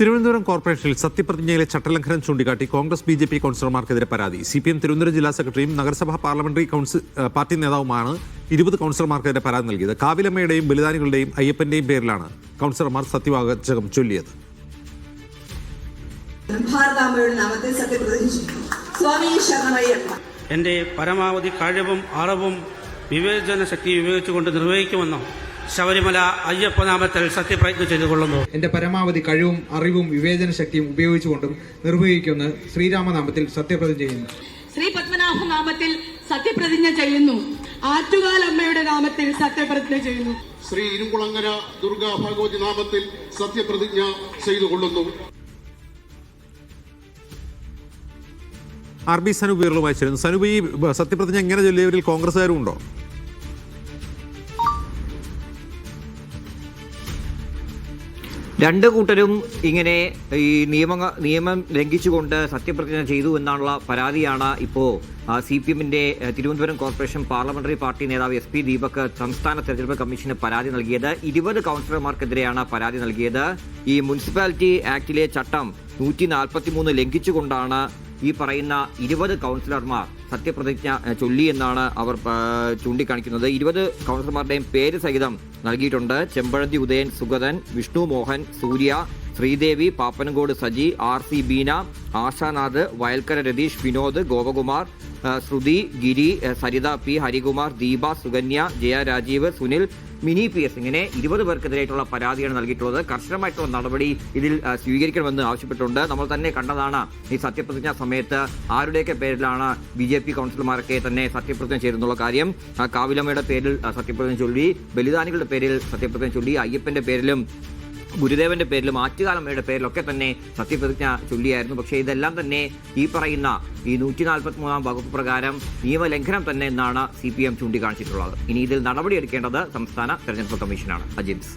തിരുവനന്തപുരം കോർപ്പറേഷനിൽ സത്യപ്രതിജ്ഞയിലെ ചട്ടലംഘനം ചൂണ്ടിക്കാട്ടി കോൺഗ്രസ് ബി ജെ പി കൗൺസിലർമാർക്കെതിരെ പരാതി. സി പി എം തിരുവനന്തപുരം ജില്ലാ സെക്രട്ടറിയും നഗരസഭാ പാർലമെന്ററി കൗൺസിൽ പാർട്ടി നേതാവുമാണ് ഇരുപത് കൗൺസിലർമാർക്കെതിരെ പരാതി നൽകിയത്. കാവിലമ്മയുടെയും ബലിദാനികളുടെയും അയ്യപ്പന്റെയും പേരിലാണ് കൗൺസിലർമാർ സത്യവാചകം ചൊല്ലിയത്. എന്റെ നാമത്തിൽ സത്യപ്രതിജ്ഞ സ്വാമി ശരണമയ്യപ്പ. എന്റെ പരമാവധി കഴിവും അറിവും വിവേചന ശക്തി ഉപയോഗിച്ചുകൊണ്ട് നിർവഹിക്കുമെന്നും ശബരിമല അയ്യപ്പനാമത്തിൽ സത്യപ്രതിജ്ഞ ചെയ്തുകൊള്ളുന്നു. എന്റെ പരമാവധി കഴിവും അറിവും വിവേചന ശക്തിയും ഉപയോഗിച്ചുകൊണ്ടും നിർവഹിക്കുന്ന ശ്രീരാമനാമത്തിൽ സത്യപ്രതിജ്ഞ ചെയ്യുന്നു. ശ്രീ പത്മനാഭനാമത്തിൽ സത്യപ്രതിജ്ഞ ചെയ്യുന്നു. ആറ്റുകാലമ്മയുടെ നാമത്തിൽ സത്യപ്രതിജ്ഞ ചെയ്യുന്നു. ശ്രീ ഇരുകുളങ്ങര ദുർഗാ ഭഗവതി നാമത്തിൽ സത്യപ്രതിജ്ഞ ചെയ്തുകൊള്ളുന്നു. ആർ ബി സനൂപ് ചേരുന്നു സനൂപ് ഈ സത്യപ്രതിജ്ഞ എങ്ങനെ ചൊല്ലിയവരിൽ കോൺഗ്രസ്സുകാരും ഉണ്ടോ? രണ്ട് കൂട്ടരും ഇങ്ങനെ ഈ നിയമ നിയമം ലംഘിച്ചുകൊണ്ട് സത്യപ്രതിജ്ഞ ചെയ്തു എന്നുള്ള പരാതിയാണ് ഇപ്പോൾ സി പി എമ്മിന്റെ തിരുവനന്തപുരം കോർപ്പറേഷൻ പാർലമെന്ററി പാർട്ടി നേതാവ് എസ് പി ദീപക് സംസ്ഥാന തെരഞ്ഞെടുപ്പ് കമ്മീഷന് പരാതി നൽകിയത്. ഇരുപത് കൗൺസിലർമാർക്കെതിരെയാണ് പരാതി നൽകിയത്. ഈ മുനിസിപ്പാലിറ്റി ആക്ടിലെ ചട്ടം നൂറ്റി നാൽപ്പത്തി മൂന്ന് ലംഘിച്ചുകൊണ്ടാണ് ഈ പറയുന്ന ഇരുപത് കൗൺസിലർമാർ സത്യപ്രതിജ്ഞ ചൊല്ലി എന്നാണ് അവർ ചൂണ്ടിക്കാണിക്കുന്നത്. ഇരുപത് കൗൺസിലർമാരുടെയും പേര് സഹിതം നൽകിയിട്ടുണ്ട് Chempazhanthy Udayan Sugathan Vishnu Mohan Surya Sreedevi Pappanamcode Saji R C Beena Ashanath Vayalkkara Ratheesh Vinod Gopakumar Sruthi Giri Saritha P Harikumar Deepa Sukanya Jaya Rajeev Sunil Mini P S ഇങ്ങനെ ഇരുപത് പേർക്കെതിരായിട്ടുള്ള പരാതിയാണ് നൽകിയിട്ടുള്ളത്. കർശനമായിട്ടുള്ള നടപടി ഇതിൽ സ്വീകരിക്കണമെന്ന് ആവശ്യപ്പെട്ടിട്ടുണ്ട്. നമ്മൾ തന്നെ കണ്ടതാണ് ഈ സത്യപ്രതിജ്ഞ സമയത്ത് ആരുടെയൊക്കെ പേരിലാണ് ബി ജെ പി കൗൺസിലർമാരൊക്കെ തന്നെ സത്യപ്രതിജ്ഞ ചെയ്തെന്നുള്ള കാര്യം. കാവിലമ്മയുടെ പേരിൽ സത്യപ്രതിജ്ഞ ചൊല്ലി ബലിദാനികളുടെ പേരിൽ സത്യപ്രതിജ്ഞ ചൊല്ലി അയ്യപ്പന്റെ പേരിലും ഗുരുദേവന്റെ പേരിലും ആറ്റുകാലമ്മയുടെ പേരിലൊക്കെ തന്നെ സത്യപ്രതിജ്ഞ ചൊല്ലിയായിരുന്നു. പക്ഷേ ഇതെല്ലാം തന്നെ ഈ പറയുന്ന ഈ നൂറ്റി നാൽപ്പത്തി മൂന്നാം വകുപ്പ് പ്രകാരം നിയമലംഘനം തന്നെ എന്നാണ് സി പി എം ചൂണ്ടിക്കാണിച്ചിട്ടുള്ളത്. ഇനി ഇതിൽ നടപടിയെടുക്കേണ്ടത് സംസ്ഥാന തെരഞ്ഞെടുപ്പ് കമ്മീഷനാണ്. അജിൻസ്.